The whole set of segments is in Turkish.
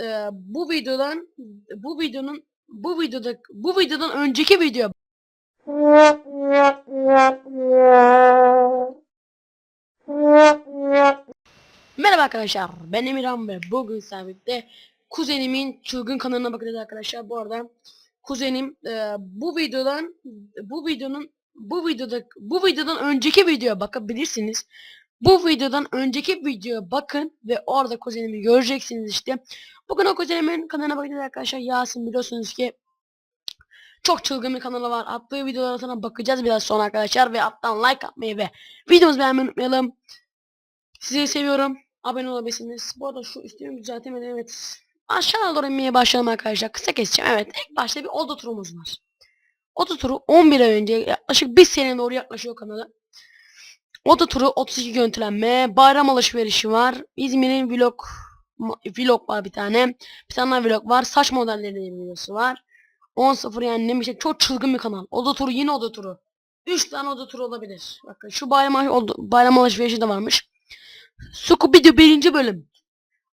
e, bu videodan bu videonun bu videoda bu videodan önceki video Merhaba arkadaşlar ben Emirhan ve bugün sabit'te kuzenimin çılgın kanalına bakacağız arkadaşlar. Bu arada kuzenim e, bu videodan bu videonun bu videoda bu videodan önceki videoya bakabilirsiniz bu videodan önceki videoya bakın ve orada kuzenimi göreceksiniz işte bugün o kuzenimin kanalına bakacağız arkadaşlar Yasin biliyorsunuz ki çok çılgın bir kanalı var attığı videolara sana bakacağız biraz sonra arkadaşlar ve alttan like atmayı ve videomuzu beğenmeyi unutmayalım sizi seviyorum. Abone olabilirsiniz. Bu arada şu üstümü düzeltemedim. Evet. Aşağıya doğru inmeye başlayalım arkadaşlar. Kısa keseceğim. Evet. İlk başta bir oda turumuz var. Oda turu 11 ay önce yaklaşık bir sene doğru yaklaşıyor kanala. Oda turu 32 görüntülenme. Bayram alışverişi var. İzmir'in vlog vlog var bir tane. Bir tane vlog var. Saç modellerinin videosu var. 10-0 yani ne şey. Çok çılgın bir kanal. Oda turu yine oda turu. 3 tane oda turu olabilir. Bakın şu bayram, bayram alışverişi de varmış. Scooby-Doo birinci bölüm.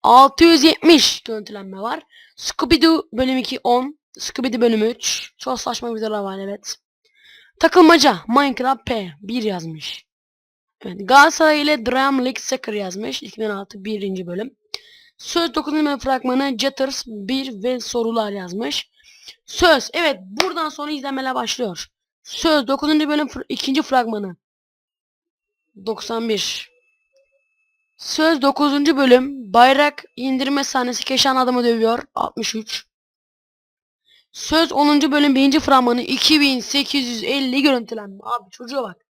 670 görüntülenme var. Scooby-Doo bölüm 2 10. Scooby-Doo bölüm 3. Çok saçma videolar var evet. Takılmaca Minecraft P 1 yazmış. Evet, Galatasaray ile Dram League Soccer yazmış. 2006 birinci bölüm. Söz 9. bölüm fragmanı Jetters 1 ve sorular yazmış. Söz evet buradan sonra izlemeler başlıyor. Söz 9. bölüm fr- ikinci fragmanı. 91. Söz 9. bölüm bayrak indirme sahnesi Keşan adamı dövüyor 63. Söz 10. bölüm 1. fragmanı 2850 görüntülenme. Abi çocuğa bak.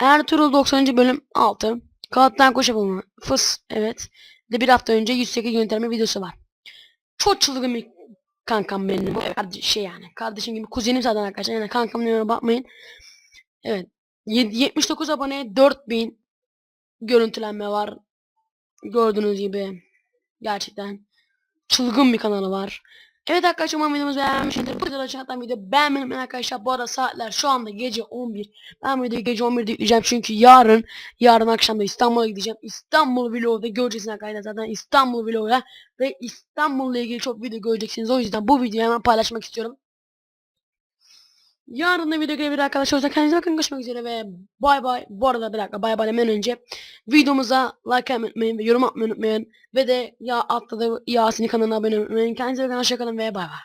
Ertuğrul 90. bölüm 6. Kağıttan koş yapımı. Fıs evet. De bir hafta önce 108 görüntülenme videosu var. Çok çılgın bir kankam benim. Kardeş- şey yani. Kardeşim gibi kuzenim zaten arkadaşlar. Yani kankam diyorum bakmayın. Evet. Yed- 79 abone 4000 görüntülenme var. Gördüğünüz gibi gerçekten çılgın bir kanalı var. Evet arkadaşlar umarım videomuzu beğenmişsinizdir. Bu videoda aşağıdan video beğenmeyi arkadaşlar. Bu arada saatler şu anda gece 11. Ben videoyu gece 11'de yükleyeceğim çünkü yarın yarın akşam da İstanbul'a gideceğim. İstanbul vlog'da göreceksiniz arkadaşlar zaten İstanbul vlog'da ve İstanbul'la ilgili çok video göreceksiniz. O yüzden bu videoyu hemen paylaşmak istiyorum. Yarın da video gelebilir arkadaşlar. O yüzden kendinize bakın. Görüşmek üzere ve bay bay. Bu arada bir dakika bay bay hemen önce videomuza like unutmayın ve yorum atmayı unutmayın. Ve de ya altta da Yasin'in kanalına abone olmayı unutmayın. Kendinize bakın. Hoşçakalın ve bay bay.